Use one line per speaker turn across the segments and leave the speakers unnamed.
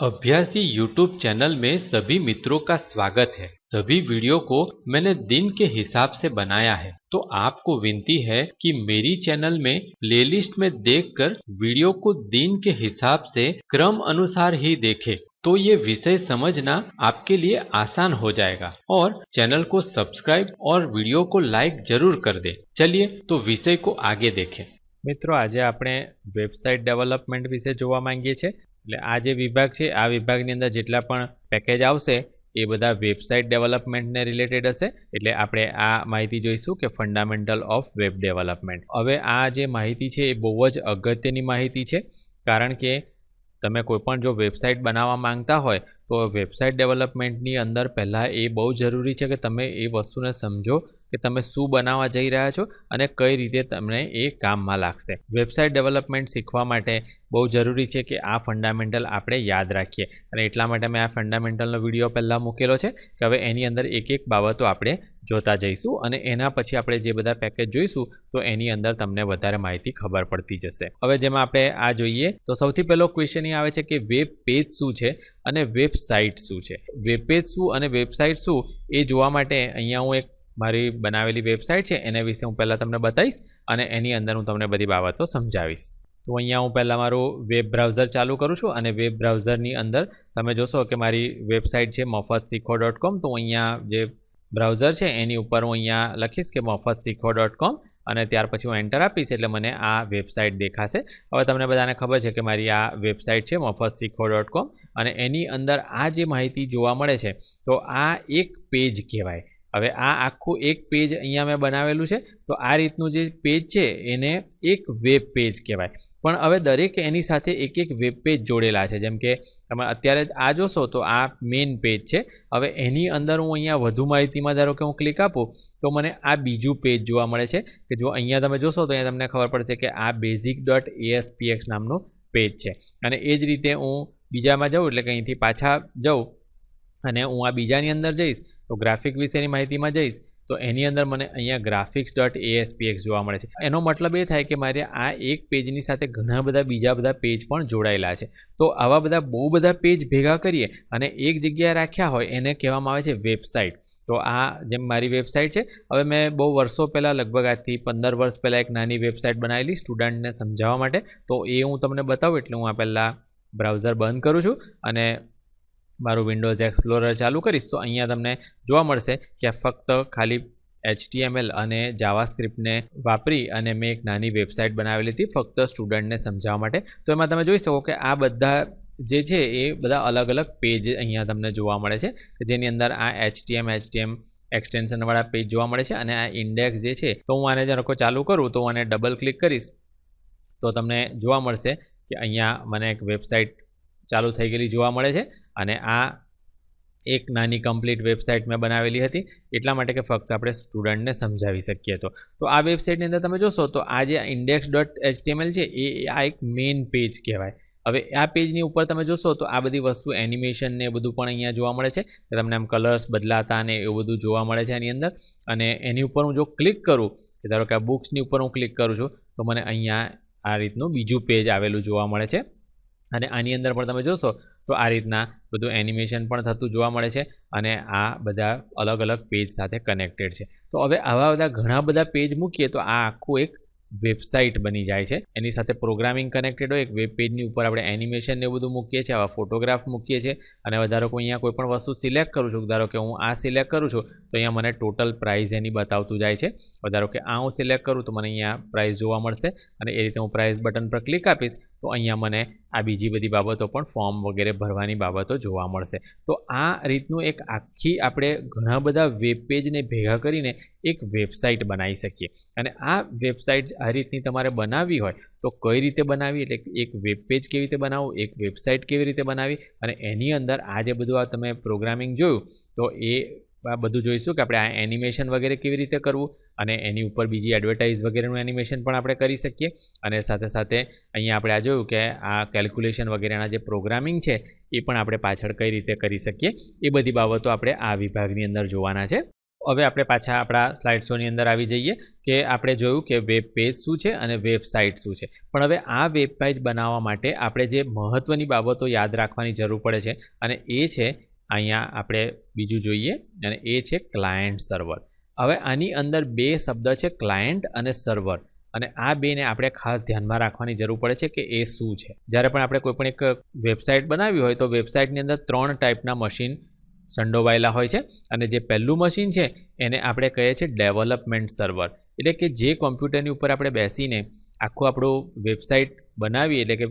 अभ्यासी YouTube channel में सभी मित्रों का स्वागत है सभी वीडियो को मैंने दिन के हिसाब से बनाया है तो आपको विनती है कि मेरी चैनल में प्लेलिस्ट में देखकर वीडियो को दिन के हिसाब से क्रम अनुसार ही देखें तो ये विषय समझना आपके लिए आसान हो जाएगा और चैनल को सब्सक्राइब और वीडियो को लाइक जरूर कर दे चलिए तो विषय को आगे देखें
મિત્રો આજે આપણે વેબસાઇટ ડેવલપમેન્ટ વિશે જોવા માંગીએ છીએ એટલે આ જે વિભાગ છે, આ વિભાગની અંદર જેટલા પણ પેકેજ આવશે, એ બધા વેબસાઇટ ડેવલપમેન્ટને રિલેટેડ હશે. એટલે આપણે આ માહિતી જોઈશું કે ફંડામેન્ટલ ઓફ વેબ ડેવલપમેન્ટ હવે આ જે માહિતી છે, એ બહુ જ અગત્યની માહિતી છે. કારણ કે તમે કોઈપણ જો વેબસાઇટ બનાવવા માંગતા હોય, તો વેબસાઇટ ડેવલપમેન્ટની અંદર પહેલાં એ બહુ જરૂરી છે કે તમે એ વસ્તુને સમજો. કે તમે શું બનાવવા જઈ રહ્યા છો અને કઈ રીતે તમને એ કામમાં લાગશે. વેબસાઇટ ડેવલપમેન્ટ શીખવા માટે બહુ જરૂરી છે કે આ ફંડામેન્ટલ આપણે યાદ રાખીએ. અને એટલા માટે મેં આ ફંડામેન્ટલનો વીડિયો પહેલાં મૂકેલો છે કે હવે એની અંદર એક એક બાબતો આપણે જોતા જઈશું અને એના પછી આપણે જે બધા પેકેજ જોઈશું તો એની અંદર તમને વધારે માહિતી ખબર પડતી જશે. હવે જેમાં આપણે આ જોઈએ તો સૌથી પહેલો ક્વેશ્ચન એ આવે છે કે વેબ પેજ શું છે અને વેબસાઇટ શું છે? વેબ પેજ શું અને વેબસાઇટ શું એ જોવા માટે અહીંયા હું એક મારી બનાવેલી વેબસાઇટ છે, એના વિશે હું પહેલાં તમને બતાવીશ અને એની અંદર હું તમને બધી બાબતો સમજાવીશ. તો અહીંયા હું પહેલાં મારું વેબ બ્રાઉઝર ચાલુ કરું છું અને વેબ બ્રાઉઝરની અંદર તમે જોશો કે મારી વેબસાઇટ છે, મફત શીખો ડોટ કોમ તો અહીંયા જે બ્રાઉઝર છે, એની ઉપર હું અહીંયા લખીશ કે મફત શીખો ડોટ કોમ અને ત્યાર પછી હું એન્ટર આપીશ એટલે મને આ વેબસાઇટ દેખાશે. હવે તમને બધાને ખબર છે કે મારી આ વેબસાઇટ છે, મફત શીખો ડોટ કોમ અને એની અંદર આ જે માહિતી જોવા મળે છે, તો આ એક પેજ કહેવાય. હવે આ આખું એક પેજ અહીંયા મેં બનાવેલું છે, તો આ રીતનું જે પેજ છે, એને એક વેબ પેજ કહેવાય. પણ હવે દરેક એની સાથે એક એક વેબ પેજ જોડેલા છે. જેમ કે તમે અત્યારે આ જોશો, તો આ મેઇન પેજ છે. હવે એની અંદર હું અહીંયા વધુ માહિતીમાં ધારો કે હું ક્લિક આપું, તો મને આ બીજું પેજ જોવા મળે છે. કે જો અહીંયા તમે જોશો, તો અહીંયા તમને ખબર પડશે કે આ બેઝિક ડોટ એએસપીએક્સ નામનું પેજ છે. અને એ જ રીતે હું બીજામાં જાઉં, એટલે કે અહીંથી પાછા જાઉં અને હું આ બીજાની અંદર જઈશ, તો ગ્રાફિક વિશેની માહિતીમાં જઈશ, તો એની અંદર મને અહીંયા ગ્રાફિક્સ ડોટ એએસપીએક્સ જોવા મળે છે. એનો મતલબ એ થાય કે મારે આ એક પેજની સાથે ઘણા બધા બીજા બધા પેજ પણ જોડાયેલા છે. તો આવા બધા બહુ બધા પેજ ભેગા કરીએ અને એક જગ્યાએ રાખ્યા હોય એને કહેવામાં આવે છે વેબસાઇટ તો આ જેમ મારી વેબસાઇટ છે, હવે મેં બહુ વર્ષો પહેલાં, લગભગ આજથી પંદર વર્ષ પહેલાં એક નાની વેબસાઇટ બનાવેલી સ્ટુડન્ટને સમજાવવા માટે. તો એ હું તમને બતાવું એટલે હું આ પહેલાં બ્રાઉઝર બંધ કરું છું અને મારું વિન્ડોઝ એક્સપ્લોરર ચાલુ કરીશ, તો અહીંયા તમને જોવા મળશે કે ફક્ત ખાલી એચટીએમએલ અને જાવા સ્ક્રિપ્ટને વાપરી અને મેં એક નાની વેબસાઇટ બનાવેલી હતી ફક્ત સ્ટુડન્ટને સમજાવવા માટે. તો એમાં તમે જોઈ શકો કે આ બધા જે છે એ બધા અલગ અલગ પેજ અહીંયા તમને જોવા મળે છે. કે જેની અંદર આ એચટીએમ એચટીએમ એક્સટેન્શનવાળા પેજ જોવા મળે છે અને આ ઇન્ડેક્સ જે છે, તો હું આને જરાકો ચાલુ કરું, તો હું આને ડબલ ક્લિક કરીશ, તો તમને જોવા મળશે કે અહીંયા મને એક વેબસાઇટ ચાલુ થઈ ગયેલી જોવા મળે છે. અને આ એક નાની કમ્પ્લીટ વેબસાઇટ મેં બનાવેલી હતી, એટલા માટે કે ફક્ત આપણે સ્ટુડન્ટને સમજાવી શકીએ તો. તો આ વેબસાઇટની અંદર તમે જોશો તો આ જે ઇન્ડેક્સ ડોટ એચટીએમએલ છે, એ આ એક મેઇન પેજ કહેવાય. હવે આ પેજની ઉપર તમે જોશો તો આ બધી વસ્તુ એનિમેશન ને બધું પણ અહીંયા જોવા મળે છે. તમને આમ કલર્સ બદલાતા ને એવું બધું જોવા મળે છે આની અંદર. અને એની ઉપર હું જો ક્લિક કરું, કે ધારો કે આ બુક્સની ઉપર હું ક્લિક કરું છું, તો મને અહીંયા આ રીતનું બીજું પેજ આવેલું જોવા મળે છે. અને આની અંદર પણ તમે જોશો તો આ રીતના બધું એનિમેશન પણ થતું જોવા મળે છે અને આ બધા અલગ અલગ પેજ સાથે કનેક્ટેડ છે. તો હવે આવા બધા ઘણા બધા પેજ મૂકીએ તો આ આખું એક વેબસાઇટ બની જાય છે. એની સાથે પ્રોગ્રામિંગ કનેક્ટેડ હોય, એક વેબ પેજની ઉપર આપણે એનિમેશન ને બધું મૂકીએ છીએ, આવા ફોટોગ્રાફ મૂકીએ છીએ અને વધારો કે અહીંયા કોઈ પણ વસ્તુ સિલેક્ટ કરું છું, ધારો કે હું આ સિલેક્ટ કરું છું, તો અહીંયા મને ટોટલ પ્રાઇઝ એની બતાવતું જાય છે. વધારો કે આ હું સિલેક્ટ કરું તો મને અહીંયા પ્રાઇઝ જોવા મળશે અને એ રીતે હું પ્રાઇઝ બટન પર ક્લિક આપીશ તો અહીંયા મને આ બીજી બધી બાબતો પણ ફોર્મ વગેરે ભરવાની બાબતો જોવા મળશે. તો આ રીતનું એક આખી આપણે ઘણા બધા વેબ પેજને ભેગા કરીને એક વેબસાઇટ બનાવી શકીએ. અને આ વેબસાઇટ આ રીતની તમારે બનાવવી હોય તો કઈ રીતે બનાવી એટલે એક વેબ પેજ કેવી રીતે બનાવવું? એક વેબસાઇટ કેવી રીતે બનાવી અને એની અંદર આ જે બધું આ તમે પ્રોગ્રામિંગ જોયું, તો એ બધું જોઈશું કે આપણે આ એનિમેશન વગેરે કેવી રીતે કરવું અને એની ઉપર બીજી એડવર્ટાઇઝ વગેરેનું એનિમેશન પણ આપણે કરી શકીએ. અને સાથે સાથે અહીંયા આપણે આ જોયું કે આ કેલ્ક્યુલેશન વગેરેના જે પ્રોગ્રામિંગ છે, એ પણ આપણે પાછળ કઈ રીતે કરી શકીએ, એ બધી બાબતો આપણે આ વિભાગની અંદર જોવાના છે. હવે આપણે પાછા આપણા સ્લાઇડ શોની અંદર આવી જઈએ કે આપણે જોયું કે વેબ પેજ શું છે અને વેબસાઇટ શું છે. પણ હવે આ વેબ પેજ બનાવવા માટે આપણે જે મહત્ત્વની બાબતો યાદ રાખવાની જરૂર પડે છે અને એ છે અહીંયા આપણે બીજું જોઈએ અને એ છે ક્લાયન્ટ સર્વર હવે આની અંદર બે શબ્દ છે ક્લાયન્ટ અને સર્વર અને આ બેને આપણે ખાસ ધ્યાનમાં રાખવાની જરૂર પડે છે કે એ શું છે. જ્યારે પણ આપણે કોઈપણ એક વેબસાઇટ બનાવી હોય તો વેબસાઇટની અંદર ત્રણ ટાઈપના મશીન સંડોવાયેલા હોય છે. અને જે પહેલું મશીન છે એને આપણે કહીએ છીએ ડેવલપમેન્ટ સર્વર એટલે કે જે કોમ્પ્યુટરની ઉપર આપણે બેસીને આખું આપણું વેબસાઇટ બનાવીએ, એટલે કે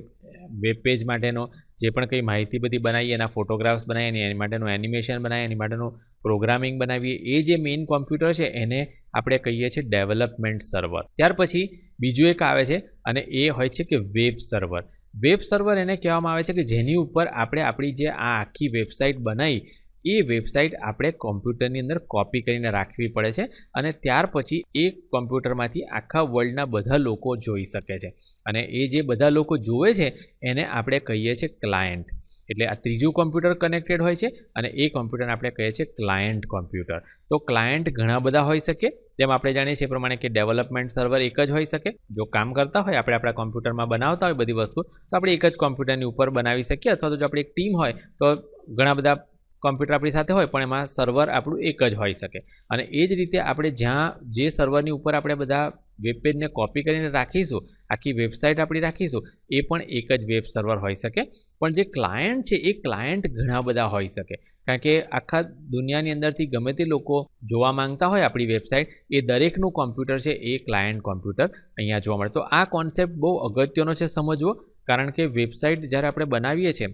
વેબ પેજ માટેનો જે પણ કંઈ માહિતી બધી બનાવીએ, એના ફોટોગ્રાફ્સ બનાવીએ, એની માટેનું એનિમેશન બનાવીએ, એની માટેનું પ્રોગ્રામિંગ બનાવીએ, એ જે મેઇન કોમ્પ્યુટર છે એને આપણે કહીએ છીએ ડેવલપમેન્ટ સર્વર ત્યાર પછી બીજું એક આવે છે અને એ હોય છે કે વેબ સર્વર વેબ સર્વર એને કહેવામાં આવે છે કે જેની ઉપર આપણે આપણી જે આ આખી વેબસાઇટ બનાવી એ વેબસાઇટ આપણે કોમ્પ્યુટરની અંદર કોપી કરીને રાખવી પડે છે અને ત્યાર પછી એ કોમ્પ્યુટરમાંથી આખા વર્લ્ડના બધા લોકો જોઈ શકે છે. અને એ જે બધા લોકો જુએ છે, એને આપણે કહીએ છીએ ક્લાયન્ટ એટલે આ ત્રીજું કોમ્પ્યુટર કનેક્ટેડ હોય છે અને એ કોમ્પ્યુટરને આપણે કહીએ છીએ ક્લાયન્ટ કોમ્પ્યુટર તો ક્લાયન્ટ ઘણા બધા હોઈ શકે જેમ આપણે જાણીએ છીએ પ્રમાણે કે ડેવલપમેન્ટ સર્વર એક જ હોઈ શકે. જો કામ કરતા હોય, આપણે આપણા કોમ્પ્યુટરમાં બનાવતા હોય બધી વસ્તુ, તો આપણે એક જ કોમ્પ્યુટરની ઉપર બનાવી શકીએ અથવા તો જો આપણી એક ટીમ હોય, તો ઘણા બધા કોમ્પ્યુટર આપણી સાથે હોય, પણ એમાં સર્વર આપણું એક જ હોઈ શકે. અને એ જ રીતે આપણે જ્યાં, જે સર્વરની ઉપર આપણે બધા વેબ પેજને કોપી કરીને રાખીશું, આખી વેબસાઇટ આપણી રાખીશું, એ પણ એક જ વેબ સર્વર હોઈ શકે. પણ જે ક્લાયન્ટ છે, એ ક્લાયન્ટ ઘણા બધા હોઈ શકે. કારણ કે આખા દુનિયાની અંદરથી ગમે તે લોકો જોવા માંગતા હોય આપણી વેબસાઇટ એ દરેકનું કોમ્પ્યુટર છે, એ ક્લાયન્ટ કોમ્પ્યુટર અહીંયા જોવા મળે. તો આ કોન્સેપ્ટ બહુ અગત્યનો છે સમજવો, કારણ કે વેબસાઇટ જ્યારે આપણે બનાવીએ છીએ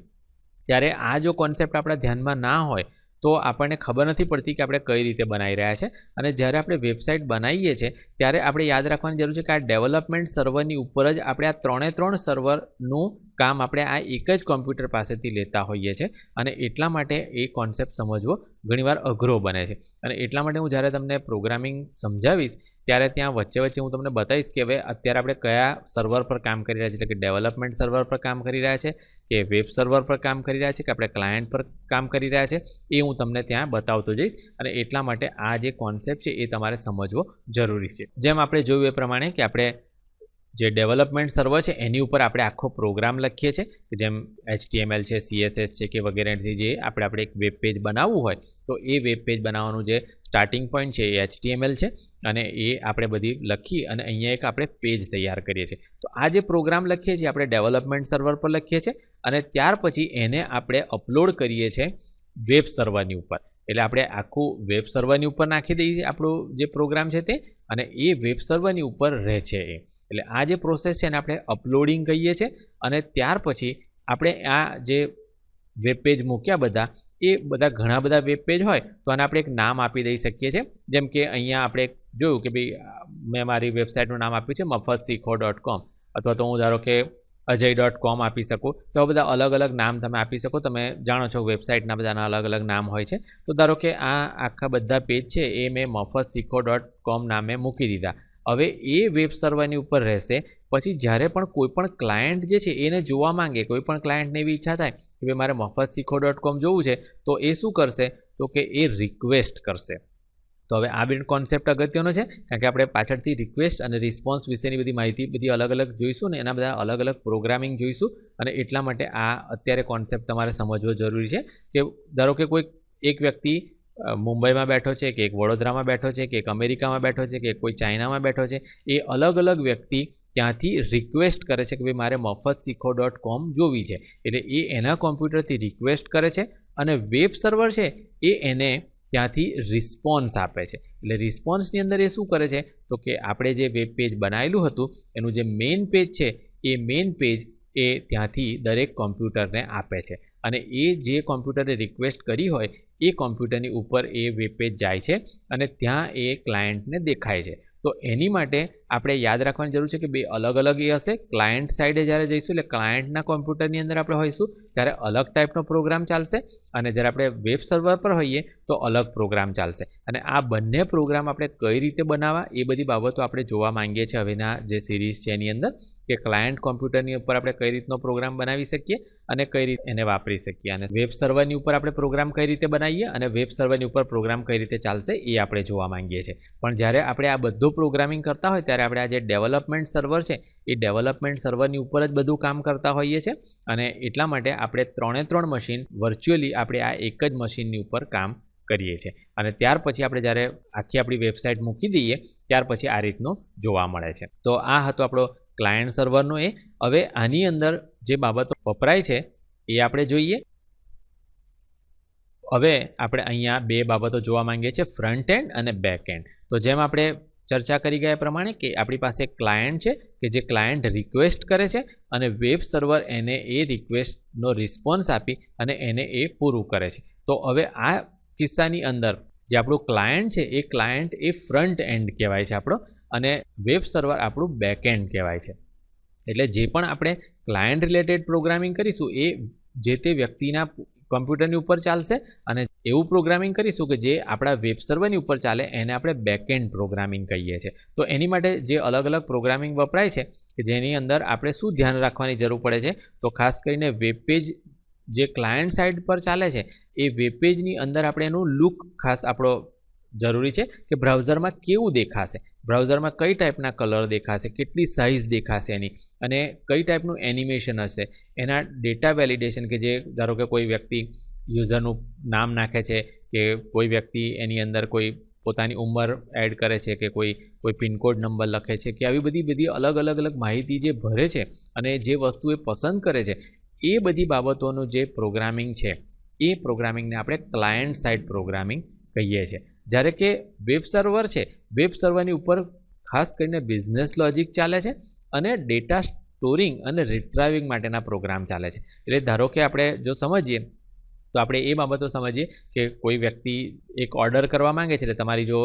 ત્યારે આ જો કોન્સેપ્ટ આપણા ધ્યાનમાં ના હોય, તો આપણને ખબર નથી પડતી કે આપણે કઈ રીતે બનાવી રહ્યા છે. અને જ્યારે આપણે વેબસાઇટ બનાવીએ છીએ ત્યારે આપણે યાદ રાખવાની જરૂર છે કે આ ડેવલપમેન્ટ સર્વરની ઉપર જ આપણે આ ત્રણે ત્રણ સર્વરનું કામ આપણે આ એક જ કોમ્પ્યુટર પાસેથી લેતા હોઈએ છીએ. અને એટલા માટે એ કોન્સેપ્ટ સમજવો ઘણીવાર અઘરો બને છે. અને એટલા માટે હું જ્યારે તમને પ્રોગ્રામિંગ સમજાવીશ, ત્યારે ત્યાં વચ્ચે વચ્ચે હું તમને બતાવીશ કે હવે અત્યારે આપણે કયા સર્વર પર કામ કરી રહ્યા છીએ એટલે કે ડેવલપમેન્ટ સર્વર પર કામ કરી રહ્યા છે કે વેબ સર્વર પર કામ કરી રહ્યા છે કે આપણે ક્લાયન્ટ પર કામ કરી રહ્યા છે એ હું તમને ત્યાં બતાવતો જઈશ. અને એટલા માટે આ જે કોન્સેપ્ટ છે એ તમારે સમજવો જરૂરી છે. જેમ આપણે જોયું એ પ્રમાણે કે આપણે જે ડેવલપમેન્ટ સર્વર છે, એની ઉપર આપણે આખો પ્રોગ્રામ લખીએ છીએ, કે જેમ એચટીએમએલ છે, સીએસએસ છે કે વગેરેથી જે આપણે આપણે એક વેબ પેજ બનાવવું હોય, તો એ વેબ પેજ બનાવવાનું જે સ્ટાર્ટિંગ પોઈન્ટ છે એ એચટીએમએલ છે અને એ આપણે બધી લખી અને અહીંયા એક આપણે પેજ તૈયાર કરીએ છીએ. તો આ જે પ્રોગ્રામ લખીએ છીએ, આપણે ડેવલપમેન્ટ સર્વર પર લખીએ છીએ અને ત્યાર પછી એને આપણે અપલોડ કરીએ છીએ વેબ સર્વરની ઉપર. એટલે આપણે આખું વેબ સર્વરની ઉપર નાખી દઈએ આપણો જે પ્રોગ્રામ છે તે, અને એ વેબ સર્વરની ઉપર રહે છે એ. એટલે આ જે પ્રોસેસ છે એને આપણે અપલોડિંગ કહીએ છીએ, અને ત્યાર પછી આપણે આ જે વેબ પેજ મૂક્યા બધા, એ બધા ઘણા બધા વેબ પેજ હોય, તો આને આપણે એક નામ આપી દઈ શકીએ છીએ. જેમ કે અહીંયા આપણે જોયું કે ભાઈ, મેં મારી વેબસાઇટનું નામ આપ્યું છે, મફત શીખો ડોટ કોમ અથવા તો હું ધારો કે અજય ડોટ કોમ આપી શકો. તો બધા અલગ અલગ નામ તમે આપી શકો. તમે જાણો છો વેબસાઇટના બધાના અલગ અલગ નામ હોય છે. તો ધારો કે આ આખા બધા પેજ છે એ મેં મફત શીખો ડોટ કોમ નામે મૂકી દીધા. હવે એ વેબ સર્વરની ઉપર રહેશે. પછી જ્યારે પણ કોઈ પણ ક્લાયન્ટ જે છે એને જોવા માંગે, કોઈ પણ ક્લાયન્ટને એવી ઈચ્છા થાય કે ભાઈ મારે મફત શીખો ડોટ કોમ જોવું છે, તો એ શું કરશે? તો કે એ રિક્વેસ્ટ કરશે. તો હવે આ બી કોન્સેપ્ટ અગત્યનો છે, કારણ કે આપણે પાછળથી રિક્વેસ્ટ અને રિસ્પોન્સ વિશેની બધી માહિતી, બધી અલગ અલગ જોઈશું ને એના બધા અલગ અલગ પ્રોગ્રામિંગ જોઈશું અને એટલા માટે આ અત્યારે કોન્સેપ્ટ તમારે સમજવો જરૂરી છે કે ધારો કે કોઈ એક વ્યક્તિ મુંબઈમાં બેઠો છે કે એક વડોદરામાં બેઠો છે કે એક અમેરિકામાં બેઠો છે કે કોઈ ચાઇનામાં બેઠો છે, એ અલગ અલગ વ્યક્તિ ત્યાંથી રિક્વેસ્ટ કરે છે કે ભાઈ મારે મફત શીખો ડોટ કોમ જોવી છે. એટલે એ એના કોમ્પ્યુટરથી રિક્વેસ્ટ કરે છે અને વેબ સર્વર છે, એ એને ત્યાંથી રિસ્પોન્સ આપે છે. એટલે રિસ્પોન્સની અંદર એ શું કરે છે? તો કે આપણે જે વેબ પેજ બનાવેલું હતું, એનું જે મેઇન પેજ છે, એ મેઇન પેજ એ ત્યાંથી દરેક કોમ્પ્યુટરને આપે છે. અને એ જે કોમ્પ્યુટરે રિક્વેસ્ટ કરી હોય, એ કોમ્પ્યુટરની ઉપર એ વેબ પેજ જાય છે અને ત્યાં એ ક્લાયન્ટને દેખાય છે. તો એની માટે આપણે યાદ રાખવાની જરૂર છે કે બે અલગ અલગ એ હશે. ક્લાયન્ટ સાઈડે જ્યારે જઈશું એટલે ક્લાયન્ટના કોમ્પ્યુટરની અંદર આપણે હોઈશું, ત્યારે અલગ ટાઈપનો પ્રોગ્રામ ચાલશે અને જ્યારે આપણે વેબ સર્વર પર હોઈએ તો અલગ પ્રોગ્રામ ચાલશે. અને આ બંને પ્રોગ્રામ આપણે કઈ રીતે બનાવવા એ બધી બાબતો આપણે જોવા માંગીએ છીએ હવેના જે સિરીઝ છે એની અંદર. કે ક્લાયન્ટ કોમ્પ્યુટરની ઉપર આપણે કઈ રીતનો પ્રોગ્રામ બનાવી શકીએ અને કઈ રીતે એને વાપરી શકીએ. અને વેબ સર્વરની ઉપર આપણે પ્રોગ્રામ કઈ રીતે બનાવીએ અને વેબ સર્વરની ઉપર પ્રોગ્રામ કઈ રીતે ચાલશે એ આપણે જોવા માંગીએ છીએ. પણ જ્યારે આપણે આ બધું પ્રોગ્રામિંગ કરતા હોય ત્યારે આપણે આ જે ડેવલપમેન્ટ સર્વર છે, એ ડેવલપમેન્ટ સર્વરની ઉપર જ બધું કામ કરતા હોઈએ છીએ અને એટલા માટે આપણે ત્રણે ત્રણ મશીન વર્ચ્યુઅલી આપણે આ એક જ મશીનની ઉપર કામ કરીએ છીએ. અને ત્યાર પછી આપણે જ્યારે આખી આપણી વેબસાઇટ મૂકી દઈએ, ત્યાર પછી આ રીતનું જોવા મળે છે. તો આ હતો આપણો ક્લાયન્ટ સર્વરનો એ. હવે આની અંદર જે બાબતો વપરાય છે, એ આપણે જોઈએ. હવે આપણે અહીંયા બે બાબતો જોવા માંગીએ છીએ ફ્રન્ટ એન્ડ અને બેક એન્ડ તો જેમ આપણે ચર્ચા કરી ગયા પ્રમાણે કે આપણી પાસે ક્લાયન્ટ છે કે જે ક્લાયન્ટ રિક્વેસ્ટ કરે છે અને વેબ સર્વર એને એ રિક્વેસ્ટનો રિસ્પોન્સ આપી અને એને એ પૂરું કરે છે. તો હવે આ કિસ્સાની અંદર જે આપણું ક્લાયન્ટ છે, એ ક્લાયન્ટ એ ફ્રન્ટ એન્ડ કહેવાય છે આપણો. અને વેબ સર્વર આપણું બેક એન્ડ કહેવાય છે. એટલે જે પણ આપણે ક્લાયન્ટ રિલેટેડ પ્રોગ્રામિંગ કરીશું, એ જે તે વ્યક્તિના કમ્પ્યુટરની ઉપર ચાલશે અને એવું પ્રોગ્રામિંગ કરીશું કે જે આપણા વેબ સર્વરની ઉપર ચાલે, એને આપણે બેકએન્ડ પ્રોગ્રામિંગ કહીએ છીએ. તો એની માટે જે અલગ અલગ પ્રોગ્રામિંગ વપરાય છે, કે જેની અંદર આપણે શું ધ્યાન રાખવાની જરૂર પડે છે, તો ખાસ કરીને વેબ પેજ જે ક્લાયન્ટ સાઇડ પર ચાલે છે, એ વેબ પેજની અંદર આપણે એનું લુક ખાસ આપણો જરૂરી છે કે બ્રાઉઝરમાં કેવું દેખાશે? બ્રાઉઝરમાં કઈ ટાઈપના કલર દેખાશે? કેટલી સાઇઝ દેખાશે એની? અને કઈ ટાઈપનું એનિમેશન હશે? એના ડેટા વેલિડેશન કે જે ધારો કે કોઈ વ્યક્તિ યુઝરનું નામ નાખે છે કે કોઈ વ્યક્તિ એની અંદર કોઈ પોતાની ઉંમર એડ કરે છે કે કોઈ કોઈ પિનકોડ નંબર લખે છે કે આવી બધી બધી અલગ અલગ અલગ માહિતી જે ભરે છે અને જે વસ્તુ એ પસંદ કરે છે, એ બધી બાબતોનું જે પ્રોગ્રામિંગ છે, એ પ્રોગ્રામિંગને આપણે ક્લાયન્ટ સાઇડ પ્રોગ્રામિંગ કહીએ છીએ. જ્યારે કે વેબ સર્વર છે વેબ સર્વરની ઉપર ખાસ કરીને બિઝનેસ લોજિક ચાલે છે અને ડેટા સ્ટોરિંગ અને રિટ્રાઇવિંગ માટેના પ્રોગ્રામ ચાલે છે. એટલે ધારો કે આપણે જો સમજીએ, તો આપણે એ બાબતો સમજીએ કે કોઈ વ્યક્તિ એક ઓર્ડર કરવા માંગે છે, એટલે તમારી જો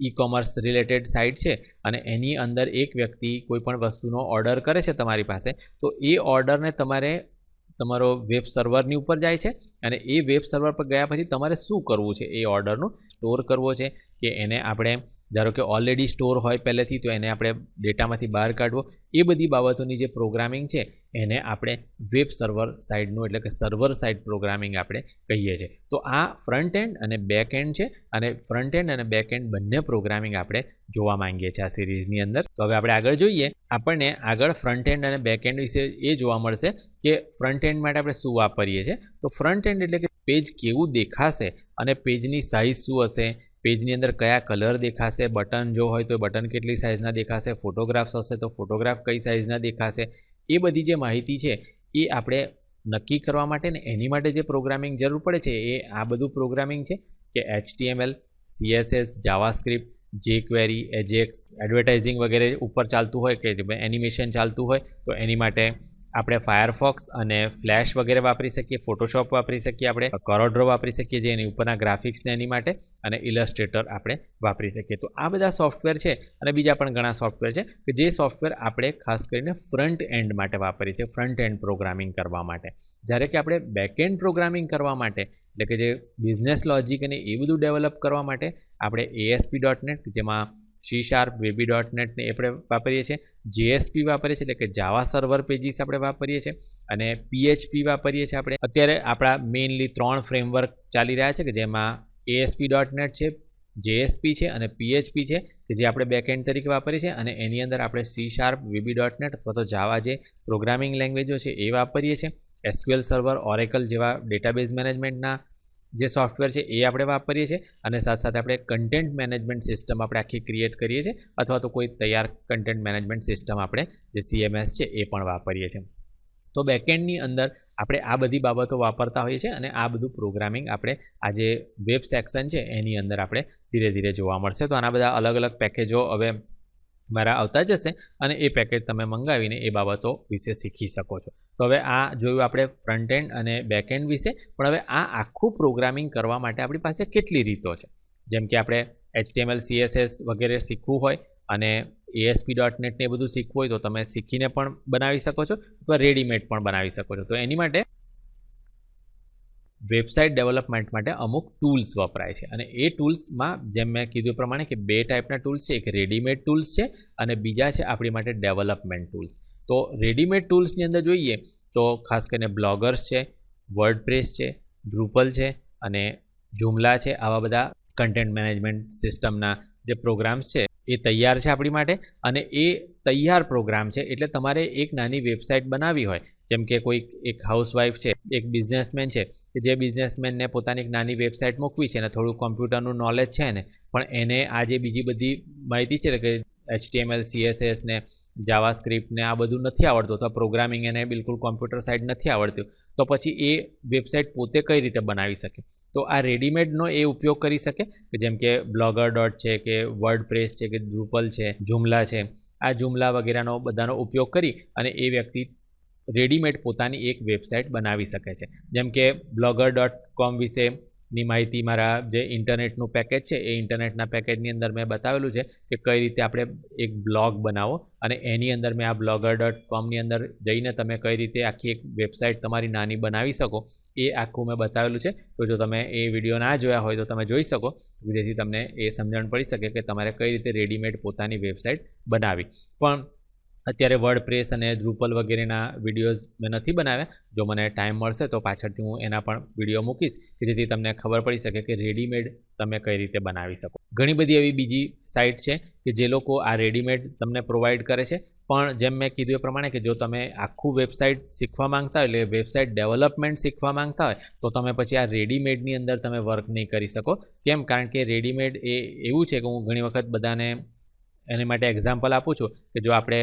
ઈ કોમર્સ રિલેટેડ સાઇટ છે અને એની અંદર એક વ્યક્તિ કોઈ પણ વસ્તુનો ઓર્ડર કરે છે તમારી પાસે, તો એ ઓર્ડરને તમારે તમારો વેબ સર્વરની ઉપર જાય છે અને એ વેબ સર્વર પર ગયા પછી તમારે શું કરવું છે એ ઓર્ડરનું સ્ટોર કરવો છે કે એને આપણે, ધારો કે ઓલરેડી સ્ટોર હોય પહેલેથી તો એને આપણે ડેટામાંથી બહાર કાઢવો. એ બધી બાબતોની જે પ્રોગ્રામિંગ છે એને આપણે વેબ સર્વર સાઇડનું એટલે કે સર્વર સાઇડ પ્રોગ્રામિંગ આપણે કહીએ છીએ. તો આ ફ્રન્ટ એન્ડ અને બેક એન્ડ છે અને ફ્રન્ટ એન્ડ અને બેક એન્ડ બંને પ્રોગ્રામિંગ આપણે જોવા માંગીએ છીએ આ સિરીઝની અંદર. તો હવે આપણે આગળ જોઈએ. આપણને આગળ ફ્રન્ટ એન્ડ અને બેક એન્ડ વિશે એ જોવા મળશે કે ફ્રન્ટ એન્ડ માટે આપણે શું વાપરીએ છીએ. તો ફ્રન્ટ એન્ડ એટલે કે પેજ કેવું દેખાશે અને પેજની સાઇઝ શું હશે? પેજની અંદર કયા કલર દેખાશે? બટન જો હોય તો બટન કેટલી સાઇઝના દેખાશે? ફોટોગ્રાફ્સ હશે તો ફોટોગ્રાફ કઈ સાઇઝના દેખાશે? એ બધી જે માહિતી છે, એ આપણે નક્કી કરવા માટે ને એની માટે જે પ્રોગ્રામિંગ જરૂર પડે છે, એ આ બધું પ્રોગ્રામિંગ છે કે HTML CSS JavaScript jQuery Ajax advertising વગેરે ઉપર ચાલતું હોય કે એનિમેશન ચાલતું હોય, તો એની માટે આપણે ફાયરફોક્સ અને ફ્લેશ વગેરે વાપરી શકીએ ફોટોશોપ વાપરી શકીએ આપણે કોરોડ્રો વાપરી શકીએ જે એની ઉપરના ગ્રાફિક્સને એની માટે, અને ઇલસ્ટ્રેટર આપણે વાપરી શકીએ. તો આ બધા સોફ્ટવેર છે, અને બીજા પણ ઘણા સોફ્ટવેર છે, કે જે સોફ્ટવેર આપણે ખાસ કરીને ફ્રન્ટ એન્ડ માટે વાપરીએ છીએ ફ્રન્ટ એન્ડ પ્રોગ્રામિંગ કરવા માટે. જ્યારે કે આપણે બેક એન્ડ પ્રોગ્રામિંગ કરવા માટે, એટલે કે જે બિઝનેસ લોજિક અને એ બધું ડેવલપ કરવા માટે, આપણે એએસપી ડોટ નેટ જેમાં સી શાર્પ વેબી ડોટ નેટને આપણે વાપરીએ છીએ. જેએસપી વાપરીએ છીએ, એટલે કે જાવા સર્વર પેજીસ આપણે વાપરીએ છીએ. અને પીએચપી વાપરીએ છીએ આપણે. અત્યારે આપણા મેઇનલી ત્રણ ફ્રેમવર્ક ચાલી રહ્યા છે, કે જેમાં એએસપી ડોટ નેટ છે જેએસપી છે અને પીએચપી છે, કે જે આપણે બેકએન્ડ તરીકે વાપરીએ છીએ. અને એની અંદર આપણે C sharp VB dot net અથવા તો જાવા જે પ્રોગ્રામિંગ લેંગ્વેજો છે, એ વાપરીએ છીએ. એસક્યુએલ સર્વર ઓરેકલ જેવા ડેટાબેઝ મેનેજમેન્ટના જે સોફ્ટવેર છે એ આપણે વાપરીએ છીએ અને સાથે સાથે આપણે કન્ટેન્ટ મેનેજમેન્ટ સિસ્ટમ આપણે આખી ક્રિએટ કરીએ છીએ અથવા તો કોઈ તૈયાર કન્ટેન્ટ મેનેજમેન્ટ સિસ્ટમ આપણે જે સીએમએસ છે એ પણ વાપરીએ છીએ. તો બેકેન્ડની અંદર આપણે આ બધી બાબતો વાપરતા હોઈએ છીએ અને આ બધું પ્રોગ્રામિંગ આપણે આ જે વેબ સેક્શન છે એની અંદર આપણે ધીરે ધીરે જોવા મળશે. તો આના બધા અલગ અલગ પેકેજો હવે મારા આવતા જશે અને એ પેકેજ તમે મંગાવીને એ બાબતો વિશે શીખી શકો છો. તો હવે આ જોયું આપણે ફ્રન્ટ એન્ડ અને બેક એન્ડ વિશે. પણ હવે આ આખું પ્રોગ્રામિંગ કરવા માટે આપણી પાસે કેટલી રીતો છે? જેમ કે આપણે એચટીએમએલ સીએસએસ વગેરે શીખવું હોય અને એએસપી ડોટ નેટને એ બધું શીખવું હોય તો તમે શીખીને પણ બનાવી શકો છો અથવા રેડીમેડ પણ બનાવી શકો છો. તો એની માટે વેબસાઇટ ડેવલપમેન્ટ માટે અમુક ટૂલ્સ વપરાય છે. અને એ ટૂલ્સમાં જેમ મેં કીધું પ્રમાણે કે બે ટાઈપના ટૂલ્સ છે. એક રેડીમેડ ટૂલ્સ છે અને બીજા છે આપણી માટે ડેવલપમેન્ટ ટૂલ્સ. તો રેડીમેડ ટૂલ્સની અંદર જોઈએ તો ખાસ કરીને બ્લોગર્સ છે, વર્ડપ્રેસ છે, ડ્રુપલ છે અને જુમલા છે. આવા બધા કન્ટેન્ટ મેનેજમેન્ટ સિસ્ટમના જે પ્રોગ્રામ્સ છે એ તૈયાર છે આપણી માટે. અને એ તૈયાર પ્રોગ્રામ છે એટલે તમારે એક નાની વેબસાઇટ બનાવવી હોય જેમ કે કોઈ એક હાઉસવાઈફ છે, એક બિઝનેસમેન છે, કે જે બિઝનેસમેનને પોતાની એક નાની વેબસાઇટ મૂકવી છે અને થોડું કોમ્પ્યુટરનું નોલેજ છે ને, પણ એને આ જે બીજી બધી માહિતી છે કે એચટીએમએલ સીએસએસ ને જાવા સ્ક્રિપ્ટને આ બધું નથી આવડતું, અથવા પ્રોગ્રામિંગ એને બિલકુલ કોમ્પ્યુટર સાઇડ નથી આવડતું, તો પછી એ વેબસાઇટ પોતે કઈ રીતે બનાવી શકે? તો આ રેડીમેડનો એ ઉપયોગ કરી શકે? કે જેમ કે બ્લોગર ડોટ છે, કે વર્ડ પ્રેસ છે, કે ડ્રુપલ છે જુમલા છે, આ જુમલા વગેરેનો બધાનો ઉપયોગ કરી અને એ વ્યક્તિ રેડીમેડ પોતાની એક વેબસાઇટ બનાવી શકે છે. જેમ કે બ્લોગર ડોટ કોમ વિશેની માહિતી મારા જે ઇન્ટરનેટનું પેકેજ છે, એ ઇન્ટરનેટના પેકેજની અંદર મેં બતાવેલું છે કે કઈ રીતે આપણે એક બ્લોગ બનાવો અને એની અંદર મેં આ બ્લોગર ડોટ કોમની અંદર જઈને તમે કઈ રીતે આખી એક વેબસાઇટ તમારી નાની બનાવી શકો, એ આખું મેં બતાવેલું છે. તો જો તમે એ વીડિયો ના જોયા હોય તો તમે જોઈ શકો, જેથી તમને એ સમજણ પડી શકે કે તમારે કઈ રીતે રેડીમેડ પોતાની વેબસાઇટ બનાવી. પણ અત્યારે વર્ડ પ્રેસ અને ડ્રુપલ વગેરેના વિડીયોઝ મેં નથી બનાવ્યા. જો મને ટાઈમ મળશે તો પાછળથી હું એના પણ વીડિયો મૂકીશ, કે જેથી તમને ખબર પડી શકે કે રેડીમેડ તમે કઈ રીતે બનાવી શકો. ઘણી બધી એવી બીજી સાઇટ છે કે જે લોકો આ રેડીમેડ તમને પ્રોવાઈડ કરે છે. પણ જેમ મેં કીધું એ પ્રમાણે કે જો તમે આખું વેબસાઇટ શીખવા માંગતા હોય, એટલે વેબસાઇટ ડેવલપમેન્ટ શીખવા માંગતા હોય, તો તમે પછી આ રેડીમેડની અંદર તમે વર્ક નહીં કરી શકો. કેમ? કારણ કે રેડીમેડ એ એવું છે કે હું ઘણી વખત બધાને એની માટે એક્ઝામ્પલ આપું છું કે જો આપણે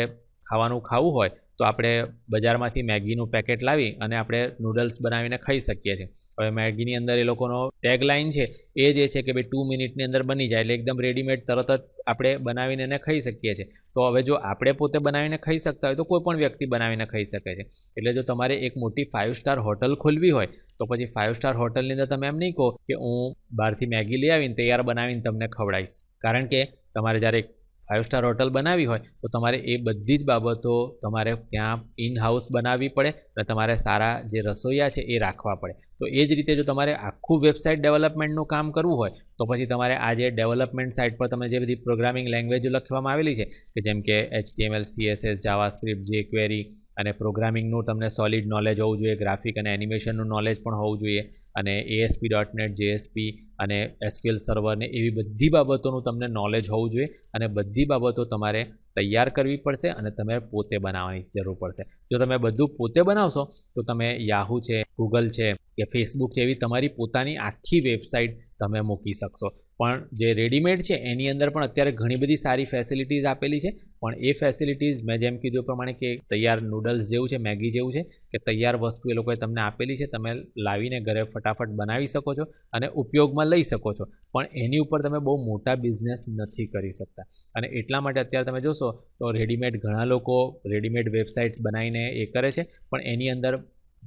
ખાવાનું ખાવું હોય તો આપણે બજારમાંથી મેગીનું પેકેટ લાવી અને આપણે નૂડલ્સ બનાવીને ખાઈ શકીએ છીએ. હવે મેગીની અંદર એ લોકોનો ટેગલાઇન છે, એ જે છે કે ભાઈ ટુ મિનિટની અંદર બની જાય એટલે એકદમ રેડીમેડ તરત જ આપણે બનાવીને એને ખાઈ શકીએ છીએ. તો હવે જો આપણે પોતે બનાવીને ખાઈ શકતા હોય તો કોઈ પણ વ્યક્તિ બનાવીને ખાઈ શકે છે. એટલે જો તમારે એક મોટી ફાઇવ સ્ટાર હોટલ ખોલવી હોય તો પછી ફાઇવ સ્ટાર હોટલની અંદર તમે એમ નહીં કહો કે હું બહારથી મેગી લઈ આવીને તૈયાર બનાવીને તમને ખવડાવીશ. કારણ કે તમારે જ્યારે ફાઇવ સ્ટાર હોટલ બનાવી હોય, તો તમારે એ બધી જ બાબતો તમારે ત્યાં ઇન હાઉસ બનાવવી પડે અને તમારે સારા જે રસોઈયા છે એ રાખવા પડે. તો એ જ રીતે જો તમારે આખું વેબસાઇટ ડેવલપમેન્ટનું કામ કરવું હોય, તો પછી તમારે આ જે ડેવલપમેન્ટ સાઇટ પર તમે જે બધી પ્રોગ્રામિંગ લેંગ્વેજો લખવામાં આવેલી છે, કે જેમ કે HTML CSS JavaScript jQuery અને પ્રોગ્રામિંગનું તમને સોલિડ નોલેજ હોવું જોઈએ ગ્રાફિક અને એનિમેશનનું નોલેજ પણ હોવું જોઈએ. અને એએસપી ડોટ નેટ જેએસપી અને એસક્યુએલ સર્વરને એવી બધી બાબતોનું તમને નોલેજ હોવું જોઈએ અને બધી બાબતો તમારે તૈયાર કરવી પડશે અને તમે પોતે બનાવવાની જરૂર પડશે. જો તમે બધું પોતે બનાવશો, તો તમે યાહુ છે ગૂગલ છે કે ફેસબુક છે એવી તમારી પોતાની આખી વેબસાઇટ તમે મૂકી શકશો. પણ જે રેડીમેડ છે, એની અંદર પણ અત્યારે ઘણી બધી સારી ફેસિલિટીઝ આપેલી છે. પણ એ ફેસિલિટીઝ મેં જેમ કીધું પ્રમાણે કે તૈયાર નૂડલ્સ જેવું છે, મેગી જેવું છે, કે તૈયાર વસ્તુ એ લોકોએ તમને આપેલી છે, તમે લાવીને ઘરે ફટાફટ બનાવી શકો છો અને ઉપયોગમાં લઈ શકો છો. પણ એની ઉપર તમે બહુ મોટા બિઝનેસ નથી કરી શકતા. અને એટલા માટે અત્યારે તમે જોશો તો રેડીમેડ ઘણા લોકો રેડીમેડ વેબસાઇટ્સ બનાવીને એ કરે છે. પણ એની અંદર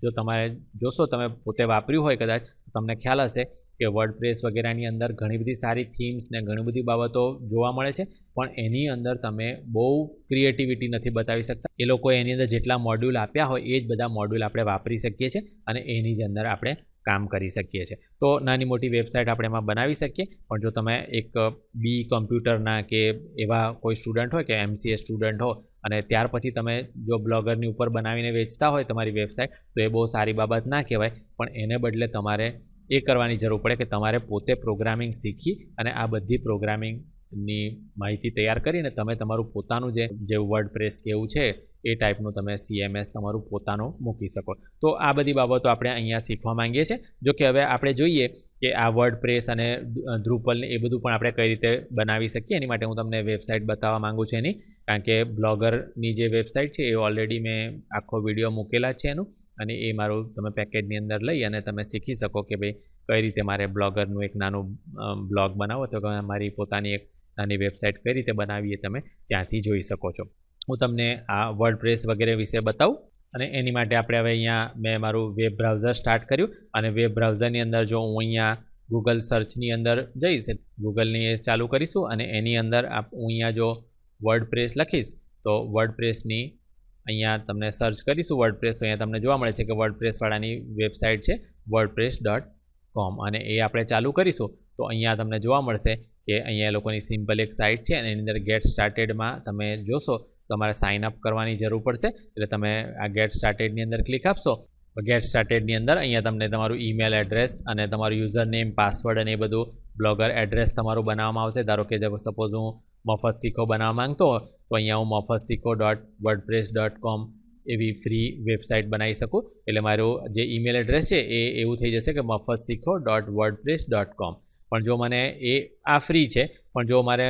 જો તમારે જોશો, તમે પોતે વાપર્યું હોય કદાચ તમને ખ્યાલ હશે કે વર્ડપ્રેસ વગેરેની અંદર ઘણી બધી સારી થીમ્સ ને ઘણી બધી બાબતો જોવા મળે છે. પણ એની અંદર તમે બહુ ક્રિએટિવિટી નથી બતાવી શકતા. એ લોકો એની અંદર જેટલા મોડ્યુલ આપ્યા હોય, એ જ બધા મોડ્યુલ આપણે વાપરી શકીએ છીએ અને એની જ અંદર આપણે કામ કરી શકીએ છીએ. તો નાની મોટી વેબસાઇટ આપણે એમાં બનાવી શકીએ. પણ જો તમે એક બી કમ્પ્યુટરના કે એવા કોઈ સ્ટુડન્ટ હોય કે એમસીએ સ્ટુડન્ટ હો અને ત્યાર પછી તમે જો બ્લોગરની ઉપર બનાવીને વેચતા હોય તમારી વેબસાઇટ તો એ બહુ સારી બાબત ના કહેવાય. પણ એને બદલે તમારે એ કરવાની જરૂર પડે કે તમારે પોતે પ્રોગ્રામિંગ શીખી અને આ બધી પ્રોગ્રામિંગની માહિતી તૈયાર કરીને તમે તમારું પોતાનું જે જે વર્ડ પ્રેસ કેવું છે, એ ટાઈપનું તમે સીએમએસ તમારું પોતાનું મૂકી શકો. તો આ બધી બાબતો આપણે અહીંયા શીખવા માંગીએ છીએ. જો કે હવે આપણે જોઈએ કે આ વર્ડ પ્રેસ અને ધ્રુપલને એ બધું પણ આપણે કઈ રીતે બનાવી શકીએ, એની માટે હું તમને વેબસાઇટ બતાવવા માગું છું એની. કારણ કે બ્લોગરની જે વેબસાઇટ છે, એ ઓલરેડી મેં આખો વીડિયો મૂકેલા છે એનું. અને એ મારું તમે પેકેજની અંદર લઈ અને તમે શીખી શકો કે ભાઈ કઈ રીતે મારે બ્લોગરનું એક નાનું બ્લોગ બનાવો. તો મારી પોતાની એક નાની વેબસાઇટ કઈ રીતે બનાવી એ તમે ત્યાંથી જોઈ શકો છો. હું તમને આ વર્ડ પ્રેસ વગેરે વિશે બતાવું અને એની માટે આપણે હવે અહીંયા મેં મારું વેબ બ્રાઉઝર સ્ટાર્ટ કર્યું અને વેબ બ્રાઉઝરની અંદર જો હું અહીંયા ગૂગલ સર્ચની અંદર જઈશ ગૂગલની એ ચાલુ કરીશું અને એની અંદર હું અહીંયા જો વર્ડ પ્રેસ લખીશ, તો વર્ડ પ્રેસની અહીંયા તમને સર્ચ કરીશું વર્ડપ્રેસ તો અહીંયા તમને જોવા મળે છે કે વર્ડપ્રેસવાળાની વેબસાઇટ છે વર્ડપ્રેસ ડોટ કોમ અને એ આપણે ચાલુ કરીશું, તો અહીંયા તમને જોવા મળશે કે અહીંયા લોકોની સિમ્પલ એક સાઇટ છે, અને એની અંદર ગેટ સ્ટાર્ટેડમાં તમે જોશો, તમારે સાઇન અપ કરવાની જરૂર પડશે, એટલે તમે આ ગેટ સ્ટાર્ટેડની અંદર ક્લિક આપશો ગેટ સ્ટાર્ટેડની અંદર અહીંયા તમને તમારું ઈમેલ એડ્રેસ અને તમારું યુઝર નેમ પાસવર્ડ અને એ બધું બ્લોગર એડ્રેસ તમારું બનાવવામાં આવશે. ધારો કે સપોઝ હું મફત શીખો બનાવવા માંગતો હોય તો અહીંયા હું મફત શીખો ડોટ વર્ડપ્રેસ ડોટ કોમ એવી ફ્રી વેબસાઇટ બનાવી શકું. એટલે મારું જે ઈમેલ એડ્રેસ છે એ એવું થઈ જશે કે મફત શીખો ડોટ વર્ડપ્રેસ ડોટ કોમ પણ જો મને એ આ ફ્રી છે, પણ જો મારે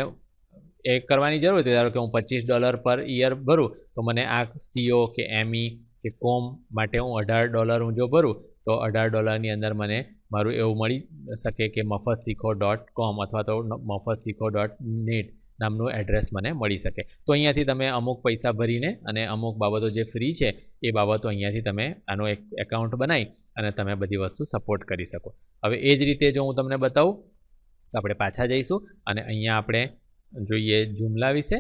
એ કરવાની જરૂર હોય ધારો કે હું પચીસ ડોલર પર ઇયર ભરું, તો મને આ સીઓ કે એમઈ કે કોમ માટે હું અઢાર ડોલર હું જો ભરું, તો અઢાર ડોલરની અંદર મને મારું એવું મળી શકે કે મફત શીખો ડોટ કોમ અથવા તો મફત શીખો ડોટ નેટ નામનું એડ્રેસ મને મળી શકે. તો અહીંયાથી તમે અમુક પૈસા ભરીને અને અમુક બાબતો જે ફ્રી છે, એ બાબતો અહીંયાથી તમે આનો એક એકાઉન્ટ બનાવી અને તમે બધી વસ્તુ સપોર્ટ કરી શકો. હવે એ જ રીતે જો હું તમને બતાવું, તો આપણે પાછા જઈશું અને અહીંયા આપણે જોઈએ જુમલા વિશે.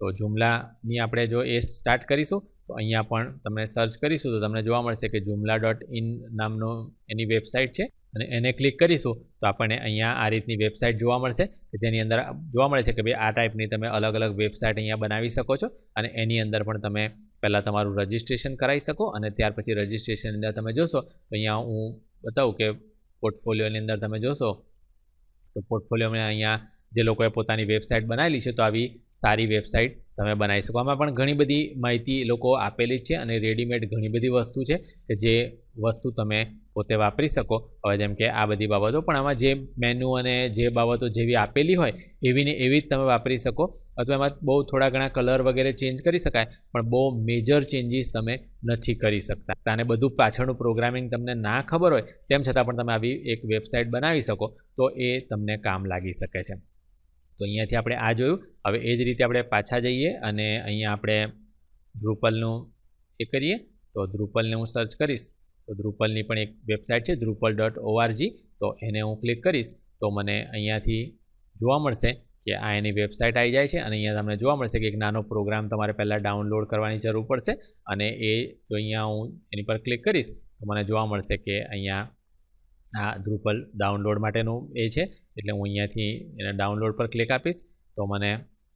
તો જુમલાની આપણે જો એ સ્ટાર્ટ કરીશું, તો અહીંયા પણ તમે સર્ચ કરીશું તો તમને જોવા મળશે કે જુમલા ડોટ ઇન નામનો એની વેબસાઇટ છે. અને એને ક્લિક કરીશું, તો આપણને અહીંયા આ રીતની વેબસાઇટ જોવા મળશે કે જેની અંદર જોવા મળે છે કે ભાઈ આ ટાઈપની તમે અલગ અલગ વેબસાઇટ અહીંયા બનાવી શકો છો અને એની અંદર પણ તમે પહેલાં તમારું રજિસ્ટ્રેશન કરાવી શકો અને ત્યાર પછી રજિસ્ટ્રેશન અંદર તમે જોશો, તો અહીંયા હું બતાવું કે પોર્ટફોલિયોની અંદર તમે જોશો, તો પોર્ટફોલિયોમાં અહીંયા જે લોકોએ પોતાની વેબસાઇટ બનાવેલી છે, તો આવી સારી વેબસાઇટ તમે બનાવી શકો. આમાં પણ ઘણી બધી માહિતી લોકો આપેલી છે અને રેડીમેડ ઘણી બધી વસ્તુ છે કે જે વસ્તુ તમે પોતે વાપરી શકો. હવે જેમ કે આ બધી બાબતો, પણ આમાં જે મેનુ અને જે બાબતો જેવી આપેલી હોય એવી ને એવી જ તમે વાપરી શકો. અથવા એમાં બહુ થોડા ઘણા કલર વગેરે ચેન્જ કરી શકાય, પણ બહુ મેજર ચેન્જીસ તમે નથી કરી શકતા. અને બધું પાછળનું પ્રોગ્રામિંગ તમને ના ખબર હોય, તેમ છતાં પણ તમે આવી એક વેબસાઇટ બનાવી શકો, તો એ તમને કામ લાગી શકે છે. તો અહીંયાથી આપણે આ જોયું. હવે એ જ રીતે આપણે પાછા જઈએ અને અહીંયા આપણે ધ્રુપલનું એ કરીએ. તો ધ્રુપલને હું સર્ચ કરીશ. તો ધ્રુપલની પણ એક વેબસાઇટ છે ધ્રુપલ ડોટ ઓઆરજી તો એને હું ક્લિક કરીશ. તો મને અહીંયાથી જોવા મળશે કે આ એની વેબસાઇટ આવી જાય છે અને અહીંયા તમને જોવા મળશે કે એક નાનો પ્રોગ્રામ તમારે પહેલાં ડાઉનલોડ કરવાની જરૂર પડશે અને એ જો અહીંયા હું એની પર ક્લિક કરીશ તો મને જોવા મળશે કે અહીંયા આ ધ્રુપલ ડાઉનલોડ માટેનું એ છે. એટલે હું અહીંયાથી એને ડાઉનલોડ પર ક્લિક આપીશ તો મને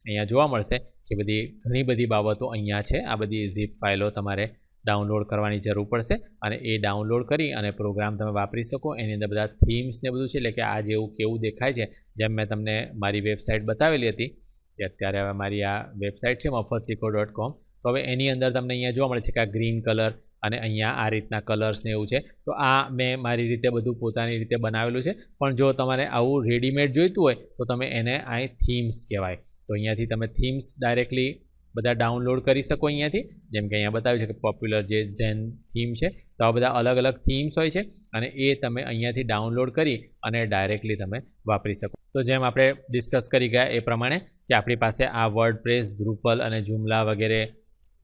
અહીંયા જોવા મળશે કે બધી ઘણી બધી બાબતો અહીંયા છે. આ બધી ઝીપ ફાઇલો તમારે ડાઉનલોડ કરવાની જરૂર પડશે અને એ ડાઉનલોડ કરી અને પ્રોગ્રામ તમે વાપરી શકો. એની અંદર બધા થીમ્સ ને બધું છે. એટલે કે આ જેવું કેવું દેખાય છે. જેમ મેં તમને મારી વેબસાઇટ બતાવેલી હતી કે અત્યારે હવે મારી આ વેબસાઇટ છે મફત શીખો ડોટ કોમ તો હવે એની અંદર તમને અહીંયા જોવા મળે છે કે આ ગ્રીન કલર અને અહીંયા આ રીતના કલર્સને એવું છે. તો આ મેં મારી રીતે બધું પોતાની રીતે બનાવેલું છે. પણ જો તમારે આવું રેડીમેડ જોઈતું હોય, તો તમે એને અહીં થીમ્સ કહેવાય. તો અહીંયાથી તમે થીમ્સ ડાયરેક્ટલી બધા ડાઉનલોડ કરી શકો અહીંયાથી. જેમ કે અહીંયા બતાવ્યું છે કે પોપ્યુલર જે ઝેન થીમ છે, તો આ બધા અલગ અલગ થીમ્સ હોય છે અને એ તમે અહીંયાથી ડાઉનલોડ કરી અને ડાયરેક્ટલી તમે વાપરી શકો. તો જેમ આપણે ડિસ્કસ કરી ગયા એ પ્રમાણે કે આપણી પાસે આ વર્ડ પ્રેસ ધ્રુપલ અને જુમલા વગેરે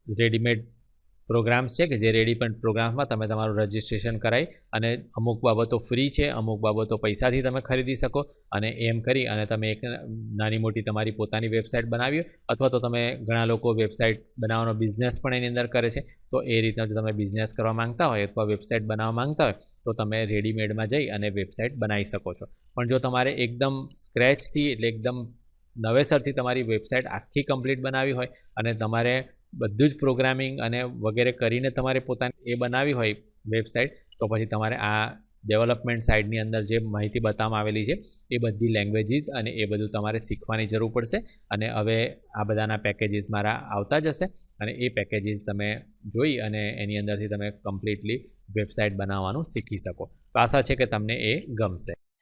રેડીમેડ પ્રોગ્રામ્સ છે કે જે રેડી પણ પ્રોગ્રામ્સમાં તમે તમારું રજિસ્ટ્રેશન કરાવી અને અમુક બાબતો ફ્રી છે, અમુક બાબતો પૈસાથી તમે ખરીદી શકો અને એમ કરી અને તમે એક નાની મોટી તમારી પોતાની વેબસાઇટ બનાવી અથવા તો તમે ઘણા લોકો વેબસાઇટ બનાવવાનો બિઝનેસ પણ એની અંદર કરે છે, તો એ રીતના જો તમે બિઝનેસ કરવા માંગતા હોય અથવા વેબસાઇટ બનાવવા માંગતા હોય, તો તમે રેડીમેડમાં જઈ અને વેબસાઇટ બનાવી શકો છો. પણ જો તમારે એકદમ સ્ક્રેચથી એટલે એકદમ નવેસરથી તમારી વેબસાઇટ આખી કમ્પ્લીટ બનાવી હોય અને તમારે બધું જ પ્રોગ્રામિંગ અને વગેરે કરીને તમારે પોતાની એ બનાવી હોય વેબસાઇટ તો પછી તમારે આ ડેવલપમેન્ટ સાઇડની અંદર જે માહિતી બતાવવામાં આવેલી છે, એ બધી લેંગ્વેજીસ અને એ બધું તમારે શીખવાની જરૂર પડશે. અને હવે આ બધાના પેકેજીસ મારા આવતા જ હશે અને એ પેકેજીસ તમે જોઈ અને એની અંદરથી તમે કમ્પ્લીટલી વેબસાઇટ બનાવવાનું શીખી શકો. તો આશા છે કે તમને એ ગમશે.